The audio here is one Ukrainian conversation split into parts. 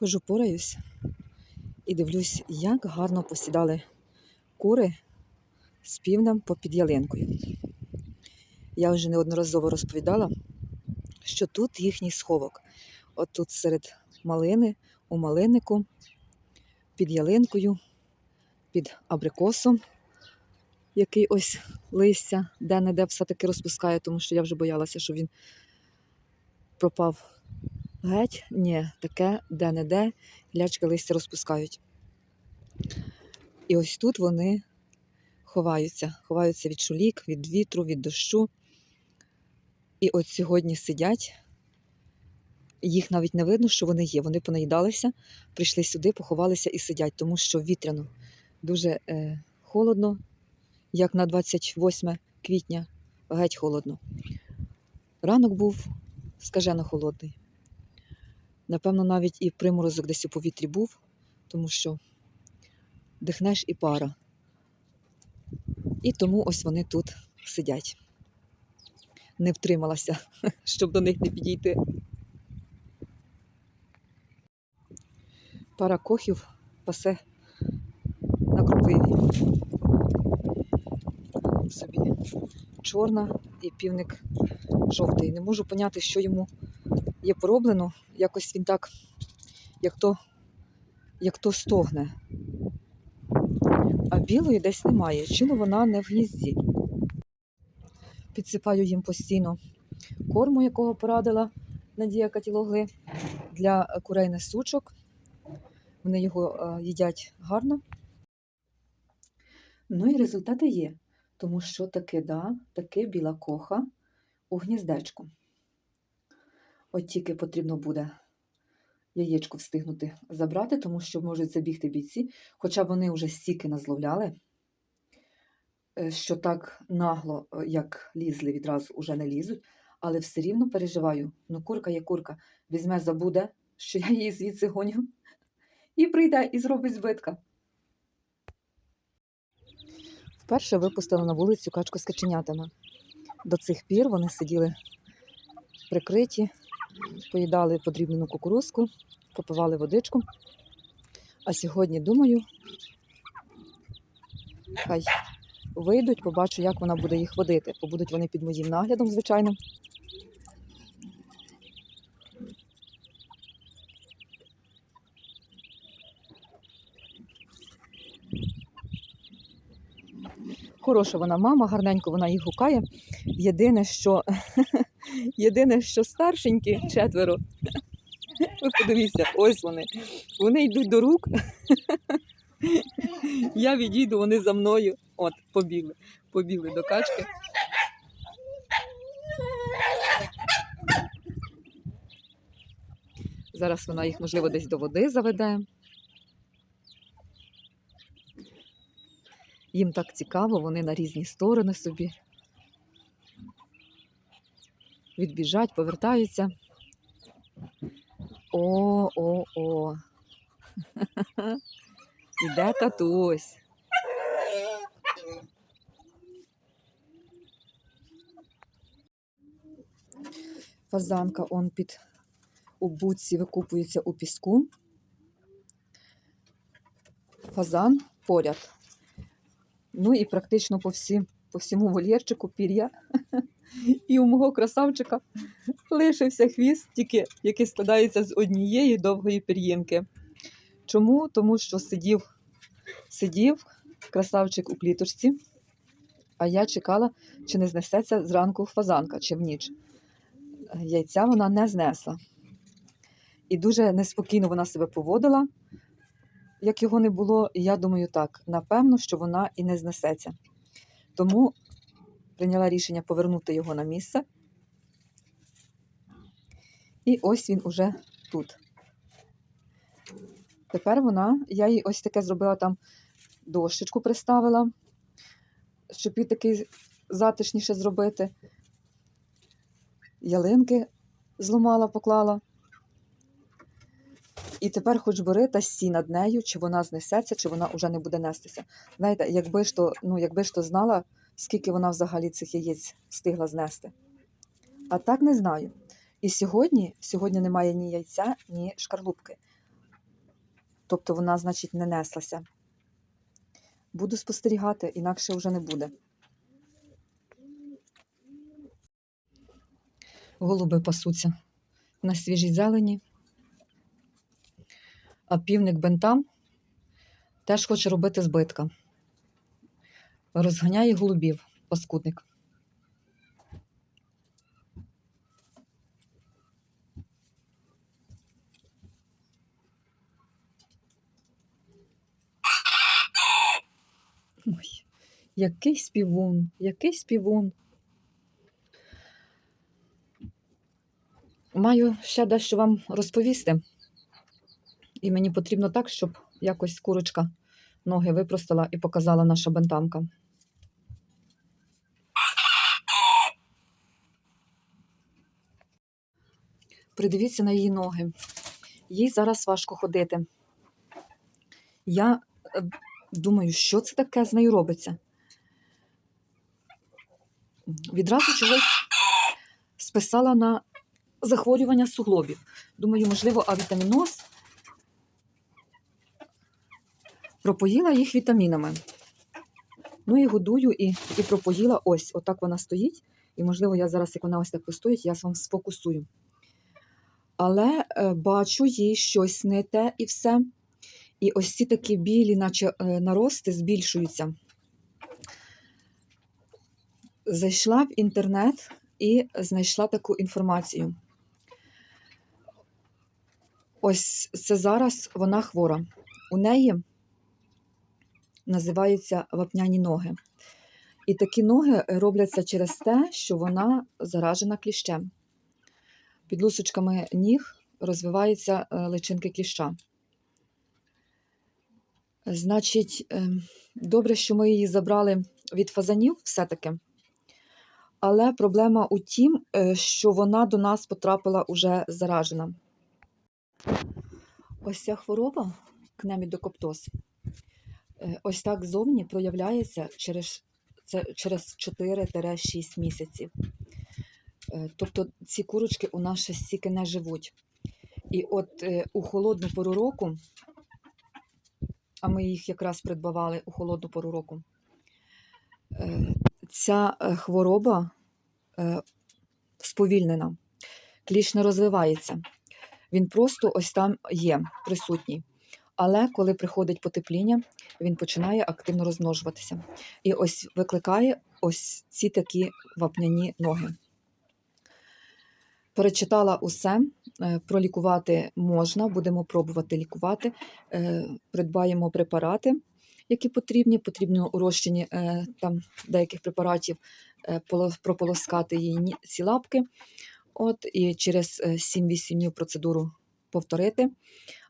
Хожу пораюсь і дивлюсь, як гарно посідали кури з півнем попід ялинкою. Я вже неодноразово розповідала, що тут їхній сховок. От тут серед малини, у малиннику, під ялинкою, під абрикосом, який ось листя де-не-де все-таки розпускає, тому що я вже боялася, що він пропав геть. Ні, таке де-не-де лячки листя розпускають. І ось тут вони ховаються, ховаються від шулік, від вітру, від дощу. І от сьогодні сидять, їх навіть не видно, що вони є. Вони понаїдалися, прийшли сюди, поховалися і сидять, тому що вітряно, дуже е, холодно, як на 28 квітня, геть холодно. Ранок був скажено холодний. Напевно, навіть і приморозок десь у повітрі був, тому що дихнеш і пара. І тому ось вони тут сидять. Не втрималася, щоб до них не підійти. Пара кохів пасе на кропиві. Собі чорна і півник жовтий. Не можу поняти, що йому є пороблено. Якось він так, як то, як то стогне. А білої десь немає. Чому вона не в гнізді? Підсипаю їм постійно корму, якого порадила Надія Катілогли для курей несучок. Вони його е, їдять гарно. Ну і результати є, тому що таки, да, таки біла коха у гніздечку. От тільки потрібно буде яєчко встигнути забрати, тому що можуть забігти бійці, хоча вони вже стільки назловляли, е, що так нагло, е, як лізли, відразу уже не лізуть, але все рівно переживаю. Ну, курка є курка, візьме, забуде, що я її звідси гоню, і прийде і зробить збитка. Вперше випустила на вулицю качку з каченятами. До цих пір вони сиділи прикриті, поїдали подрібнену кукурузку, попивали водичку. А сьогодні, думаю, хай вийдуть, побачу, як вона буде їх водити. Побудуть вони під моїм наглядом, звичайно. Хороша вона мама, гарненько вона їх гукає. Єдине, що єдине, що старшенькі четверо. Ви подивіться, ось вони. Вони йдуть до рук. Я відійду, вони за мною. От, побігли. Побігли до качки. Зараз вона їх, можливо, десь до води заведе. Їм так цікаво, вони на різні сторони собі. Відбіжать, повертаються. О, о, о. Іде татусь. Фазанка он під у буці викупується у піску. Фазан поряд. Ну і практично по, всім, по всьому вольєрчику пір'я. І у мого красавчика лишився хвіст, тільки який складається з однієї довгої пір'їнки. Чому? Тому що сидів, сидів красавчик у кліточці, а я чекала, чи не знесеться зранку фазанка, чи в ніч. Яйця вона не знесла. І дуже неспокійно вона себе поводила, як його не було. І я думаю, так, напевно, що вона і не знесеться. Тому прийняла рішення повернути його на місце. І ось він уже тут. Тепер вона, я їй ось таке зробила там дощечку приставила, щоб їй такий затишніше зробити. Ялинки зламала, поклала. І тепер хоч бери та сі над нею, чи вона знесеться, чи вона вже не буде нестися. Знаєте, якби ж то, ну, якби ж то знала, скільки вона взагалі цих яєць встигла знести. А так не знаю. І сьогодні, сьогодні немає ні яйця, ні шкарлупки. Тобто вона, значить, не неслася. Буду спостерігати, інакше вже не буде. Голуби пасуться на свіжій зелені. А півник бентам теж хоче робити збитка. Розганяє голубів, паскудник. Ой, який співун, який співун. Маю ще дещо вам розповісти. І мені потрібно так, щоб якось курочка ноги випростала і показала наша бентамка. Придивіться на її ноги. Їй зараз важко ходити. Я е, думаю, що це таке з нею робиться. Відразу чогось списала на захворювання суглобів. Думаю, можливо, авітаміноз пропоїла їх вітамінами. Ну і годую і, і пропоїла ось, отак вона стоїть. І, можливо, я зараз, як вона ось так постоїть, я вам сфокусую. Але е, бачу їй щось не те і все. І ось ці такі білі, наче е, нарости, збільшуються. Зайшла в інтернет і знайшла таку інформацію. Ось це зараз вона хвора. У неї називаються вапняні ноги. І такі ноги робляться через те, що вона заражена кліщем. Під лусочками ніг розвиваються е, личинки кліща. Значить, ем, добре, що ми її забрали від фазанів все-таки. Але проблема у тім, е, що вона до нас потрапила уже заражена. Ось ця хвороба, кнемідокоптоз, е, ось так зовні проявляється через, через 4-6 місяців. Е, Тобто ці курочки у нас ще стільки не живуть. І от е, у холодну пору року, а ми їх якраз придбавали у холодну пору року, е, ця хвороба сповільнена, кліщ не розвивається. Він просто ось там є, присутній. Але коли приходить потепління, він починає активно розмножуватися. І ось викликає ось ці такі вапняні ноги. Перечитала усе, е, пролікувати можна, будемо пробувати лікувати. Е, Придбаємо препарати, які потрібні. Потрібно у розчині е, там деяких препаратів прополоскати її ці лапки. От, і через е, 7-8 днів процедуру повторити.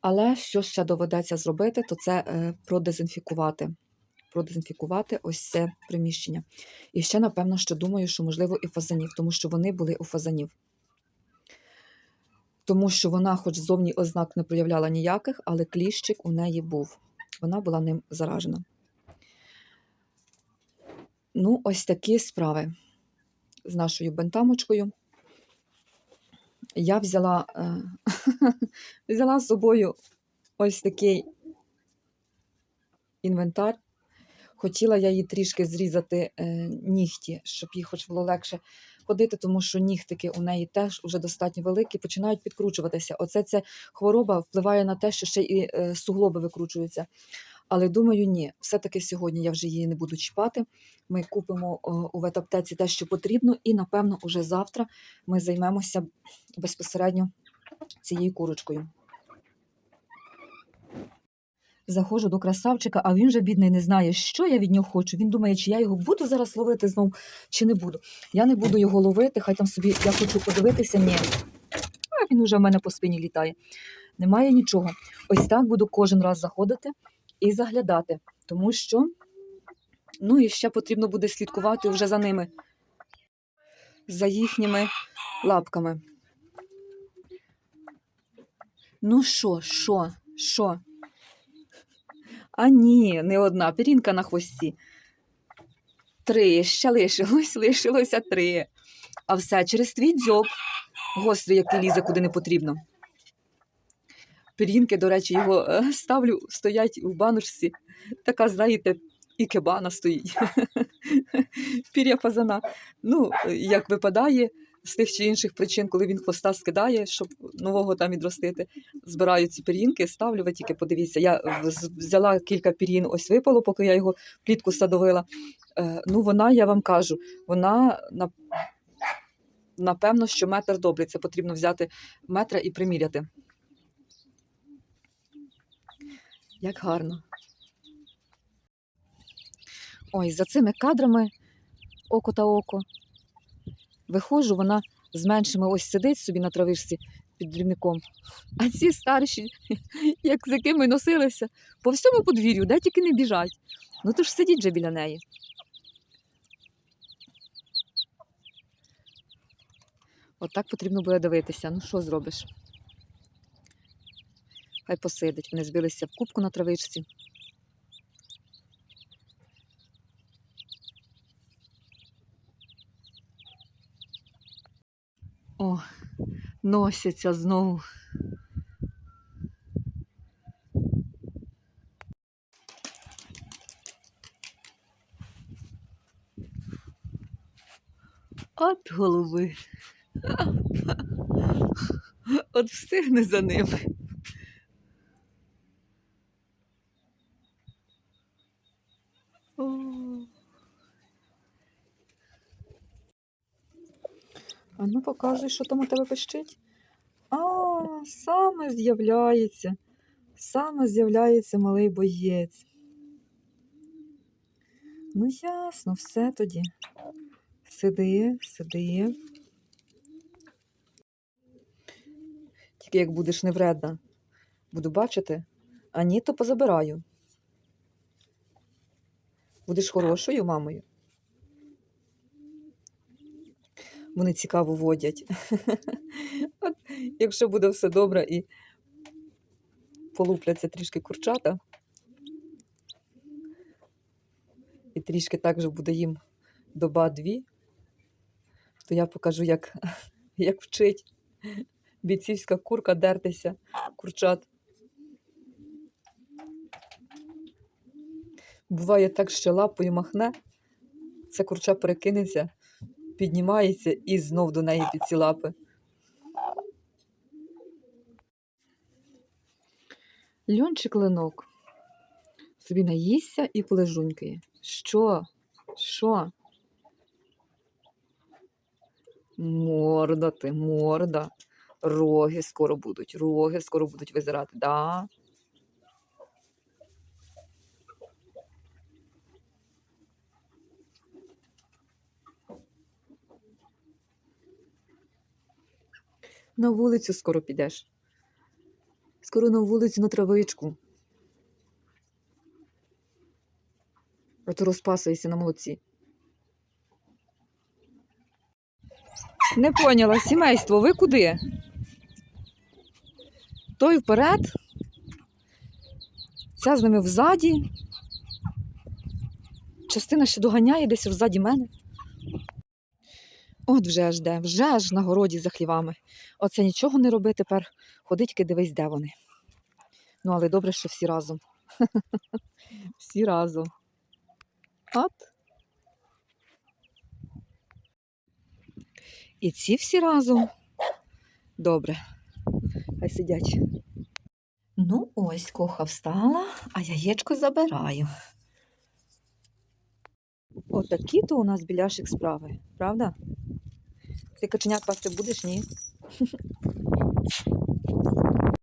Але що ще доведеться зробити, то це продезінфікувати. Продезінфікувати ось це приміщення. І ще, напевно, що думаю, що можливо і фазанів, тому що вони були у фазанів. Тому що вона, хоч зовні ознак не проявляла ніяких, але кліщик у неї був. Вона була ним заражена. Ну, ось такі справи з нашою бентамочкою. Я взяла, е, взяла з собою ось такий інвентар. Хотіла я їй трішки зрізати е, нігті, щоб їй хоч було легше ходити, тому що нігтики у неї теж вже достатньо великі, починають підкручуватися. Оце ця хвороба впливає на те, що ще і е, суглоби викручуються. Але думаю, ні, все-таки сьогодні я вже її не буду чіпати. Ми купимо у ветаптеці те, що потрібно, і напевно уже завтра ми займемося безпосередньо цією курочкою. Заходжу до красавчика, а він же, бідний, не знає, що я від нього хочу. Він думає, чи я його буду зараз ловити знов, чи не буду. Я не буду його ловити, хай там собі я хочу подивитися. Ні. А він уже в мене по спині літає. Немає нічого. Ось так буду кожен раз заходити і заглядати, тому що ну і ще потрібно буде слідкувати вже за ними, за їхніми лапками. Ну що, що, що? А ні, не одна пірінка на хвості. Три, ще лишилось, лишилося три. А все через твій дзьоб, гострий, який лізе куди не потрібно. Пірінки, до речі, його е, ставлю, стоять у баночці. Така, знаєте, і кебана стоїть. Пір'я фазана. Ну, як випадає з тих чи інших причин, коли він хвоста скидає, щоб нового там відростити, збираю ці пір'їнки, ставлю, ви тільки подивіться. Я взяла кілька пір'їн, ось випало, поки я його плітку садовила. Е, ну, вона, я вам кажу, вона на напевно, що метр добрий. Це потрібно взяти метра і приміряти. Як гарно. Ой, за цими кадрами око та око. Виходжу, вона з меншими ось сидить собі на травишці під дрібником. А ці старші, як з якими носилися, по всьому подвір'ю, де тільки не біжать. Ну то ж сидіть же біля неї. Отак потрібно буде дивитися. Ну що зробиш? Хай посидить. Вони збилися в кубку на травичці. О, носяться знову. От голови. От встигне за ними. О. А ну показуй, що там у тебе пищить. А, саме з'являється. Саме з'являється малий боєць. Ну, ясно, все тоді. Сиди, сиди. Тільки як будеш невредна, буду бачити, а ні, то позабираю. Будеш хорошою мамою. Вони цікаво водять. От, якщо буде все добре і полупляться трішки курчата, і трішки також буде їм доба-дві, то я покажу, як, як вчить бійцівська курка дертися курчат. Буває так, що лапою махне, це курча перекинеться, піднімається і знов до неї під ці лапи. Льончик ленок собі наїсться і полежунькає. Що? Що? Морда ти, морда. Роги скоро будуть, роги скоро будуть визирати. Да. На вулицю скоро підеш. Скоро на вулицю на травичку. А то розпасуєшся на молодці. Не поняла, сімейство, ви куди? Той вперед, ця з ними взаді. Частина ще доганяє десь взаді мене. От вже ж де, вже ж на городі за хлівами. Оце нічого не роби тепер. Ходить, тільки дивись, де вони. Ну, але добре, що всі разом. Всі разом. От. І ці всі разом. Добре. Хай сидять. Ну, ось коха встала, а яєчко забираю. Отакі то у нас біляшик справи, правда? Ти каченят пасти будеш, ні?